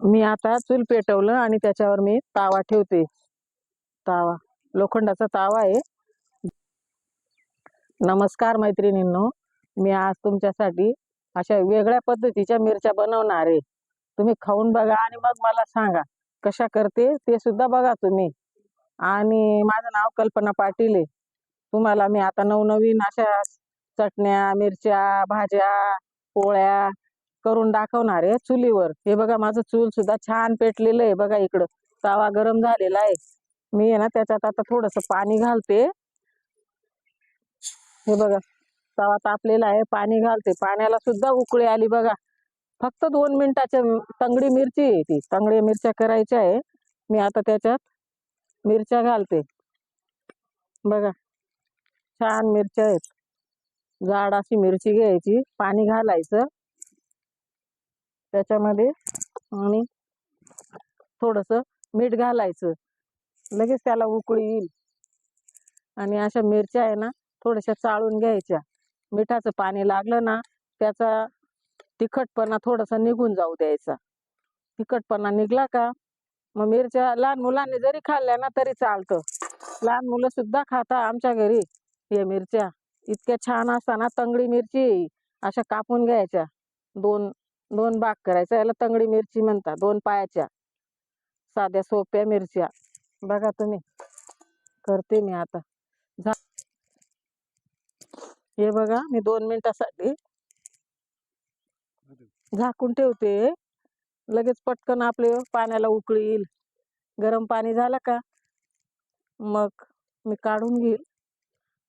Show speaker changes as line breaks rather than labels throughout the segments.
मी आता चूल पेटवलं आणि त्याच्यावर मी तावा ठेवते. तावा लोखंडाचा तावा आहे. नमस्कार मैत्रिणींनो मी आज तुमच्यासाठी अशा वेगळ्या पद्धतीच्या मिरच्या बनवणार आहे. तुम्ही खाऊन बघा आणि मग मला सांगा कशा करते ते सुद्धा बघा तुम्ही. आणि माझं नाव कल्पना पाटील आहे. तुम्हाला मी आता नवनवीन अशा चटण्या मिरच्या भाज्या पोळ्या करून दाखवणार आहे चुलीवर. हे बघा माझं चूल सुद्धा छान पेटलेलं आहे बघा इकडं. तवा गरम झालेला आहे. मी आहे ना त्याच्यात आता थोडस पाणी घालते. हे बघा तवा तापलेला आहे पाणी घालते. पाण्याला सुद्धा उकळी आली बघा. फक्त दोन मिनिटाच्या तंगडी मिरची आहे ती. तंगडी मिरच्या करायच्या आहे. मी आता त्याच्यात मिरच्या घालते. बघा छान मिरच्या आहेत. जाड अशी मिरची घ्यायची. पाणी घालायचं. त्याच्यामध्ये आणि थोडस मीठ घालायचं. लगेच त्याला उकळी येईल. आणि अशा मिरच्या आहे ना थोड्याशा चाळून घ्यायच्या. मिठाचं पाणी लागलं ना त्याचा तिखटपणा थोडासा निघून जाऊ द्यायचा. तिखटपणा निघला का मग मिरच्या लहान मुलांनी जरी खाल्ल्या ना तरी चालतं. लहान मुलं सुद्धा खाता आमच्या घरी हे मिरच्या. इतक्या छान असताना तंगडी मिरची अशा कापून घ्यायच्या. दोन दोन भाग करायचा याला तंगडी मिरची म्हणतात दोन पायाच्या. साध्या सोप्या मिरच्या. बघा तुम्ही. करते मी आता. हे बघा मी दोन मिनिटासाठी झाकून ठेवते. लगेच पटकन आपले पाण्याला उकळी येईल गरम पाणी झालं का? मग मी काढून घेईल.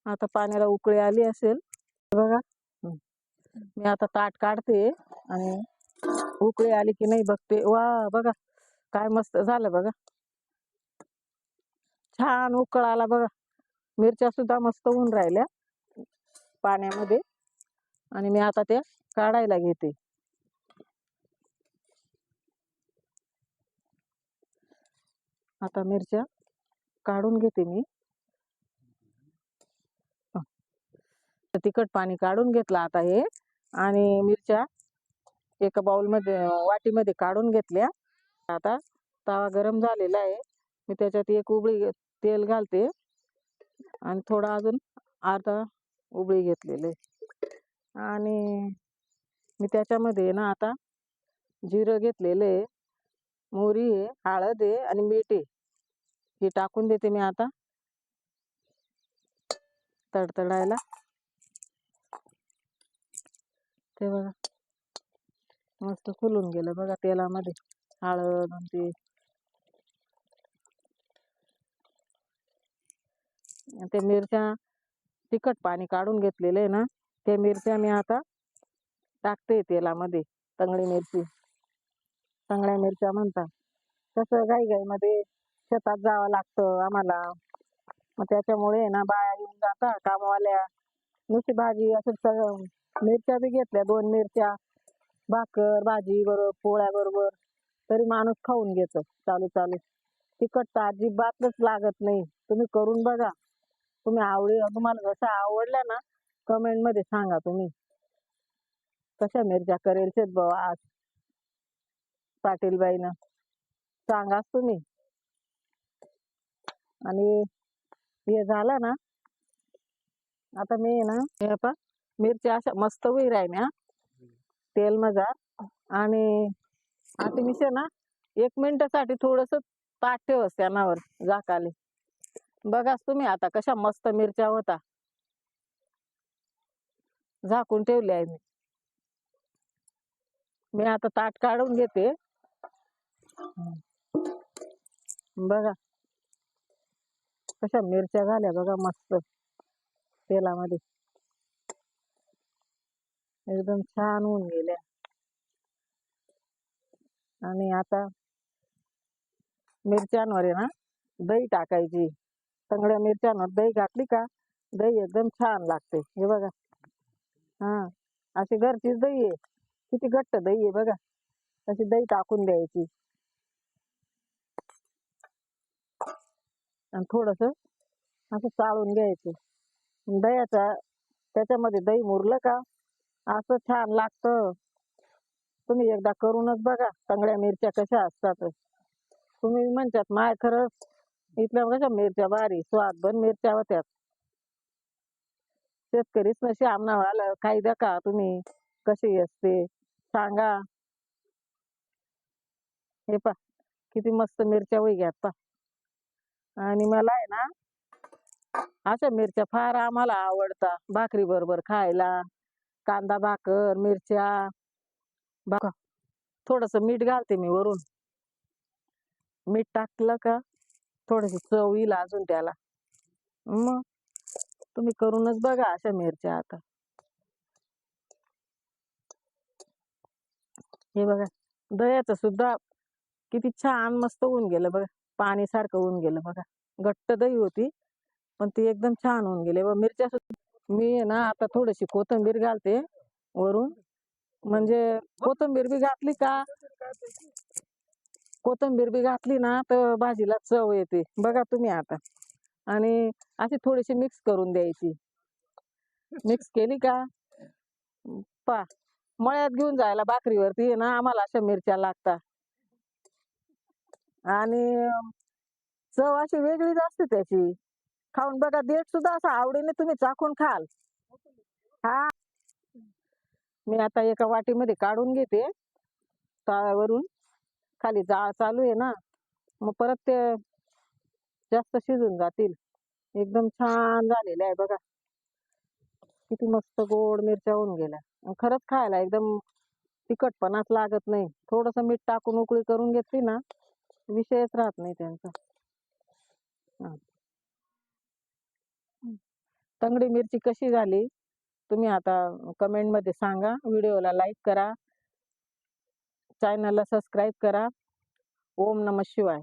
आता पाण्याला उकळी आली असेल. बघा. मी आता ताट काढते आणि उकळी आली की नाही बघते. वा बघा काय मस्त झालं बघा. छान उकळ आला बघा. मिरच्या सुद्धा मस्त होऊन राहिल्या पाण्यामध्ये आणि मी आता त्या काढायला घेते. आता मिरच्या काढून घेते मी. तिखट पाणी काढून घेतलं आता हे. आणि मिरच्या एका बाउलमध्ये वाटीमध्ये काढून घेतल्या. आता तवा गरम झालेला आहे. मी त्याच्यात एक उबळी घे- तेल घालते. आणि थोडा अजून अर्धा उबळी घेतलेले आणि मी त्याच्यामध्ये ना आता जिरं घेतलेलं आहे. मोहरी आहे हळद आहे आणि मीठ आहे. हे टाकून देते मी आता. तडतडायला. ते बघा. मस्त फुलून गेलं बघा तेलामध्ये. हळद ते. ते मिरच्या तिखट पाणी काढून घेतलेलं आहे ना ते मिरच्या मी आता टाकते तेलामध्ये तंगडी मिरची. तंगड्या मिरच्या म्हणतात तसं घाई घाईमध्ये शेतात जावं लागतं आम्हाला. मग त्याच्यामुळे ना बाया येऊन जातात कामवाल्या. नुसती भाजी असं सगळं. मिरच्या बी घेतल्या दोन मिरच्या भाकर भाजी बरोबर पोळ्या बरोबर. तरी माणूस खाऊन घेतो. चालू चालू. तिखट तर अजिबातच लागत नाही. तुम्ही करून बघा. तुम्ही आवडी तुम्हाला जसं आवडल्या ना कमेंटमध्ये सांगा तुम्ही. कशा मिरच्या करेल शेत भाऊ आज? पाटीलबाईनं. सांगाच तुम्ही. आणि हे झालं ना आता मी ना हे पा मिरच्या अशा मस्त होई राहिल्या तेल मजा आणि आता मिसे ना एक मिनिटासाठी थोडस ताट ठेवस त्यानावर झाकाले. बघाच तुम्ही आता कशा मस्त मिरच्या होता. झाकून ठेवले आहे मी. मी आता ताट काढून घेते. बघा. कशा मिरच्या झाल्या बघा मस्त तेलामध्ये. एकदम छान होऊन गेल्या. आणि आता मिरच्यांवर आहे ना दही टाकायची. सगळ्या मिरच्यांवर दही घातली का दही एकदम छान लागते. हे बघा. हा अशी घरचीच दही आहे. किती घट्ट दही आहे बघा. अशी दही टाकून द्यायची. आणि थोडस असं चाळून घ्यायचं. दह्याचा त्याच्यामध्ये दही मुरलं का असं छान लागतं. तुम्ही एकदा करूनच बघा सगळ्या मिरच्या कशा असतात. तुम्ही म्हणतात माय खरंच इथल्या कशा मिरच्या भारी स्वाद पण मिरच्या होत्यात शेतकरीच नशी आलं काही द्या का तुम्ही कशी असते? सांगा. हे पा किती मस्त मिरच्या वैग्यात पा आणि मला आहे ना अशा मिरच्या फार आम्हाला आवडतात भाकरी बरोबर खायला. कांदा भाकर मिरच्या बघा थोडस मीठ घालते मी वरून. मीठ टाकलं का थोडस चव येईल अजून त्याला. मग तुम्ही करूनच बघा अशा मिरच्या आता. हे बघा दह्याचं सुद्धा किती छान मस्त होऊन गेलं बघा. पाणी सारखं होऊन गेलं बघा. घट्ट दही होती पण ती एकदम छान होऊन गेली. व मिरच्या सुद्धा मी आहे ना आता थोडीशी कोथिंबीर घालते वरून. म्हणजे कोथिंबीर बी घातली का? कोथिंबीर बी घातली ना तर भाजीला चव येते. बघा तुम्ही आता. आणि अशी थोडीशी मिक्स करून द्यायची. मिक्स केली का? पा मळ्यात घेऊन जायला भाकरीवरती ना आम्हाला अशा मिरच्या लागतात आणि चव अशी वेगळीच असते त्याची. खाऊन बघा देठ सुद्धा असं आवडीने तुम्ही चाखून खाल. हा. मी आता एका वाटीमध्ये काढून घेते तव्यावरून. खाली जाळ चालू आहे ना. मग परत ते जास्त शिजून जातील. एकदम छान झालेले आहे बघा. किती मस्त गोड मिरच्या होऊन गेल्या. खरंच खायला एकदम तिखटपणाच लागत नाही. थोडस मीठ टाकून उकळी करून घेतली ना विषयच राहत नाही त्यांचा. हा. तंगडी मिरची कशी झाली? तुम्ही आता कमेंटमध्ये सांगा. व्हिडिओला लाईक करा. चॅनलला सबस्क्राईब करा. ओम नम शिवाय.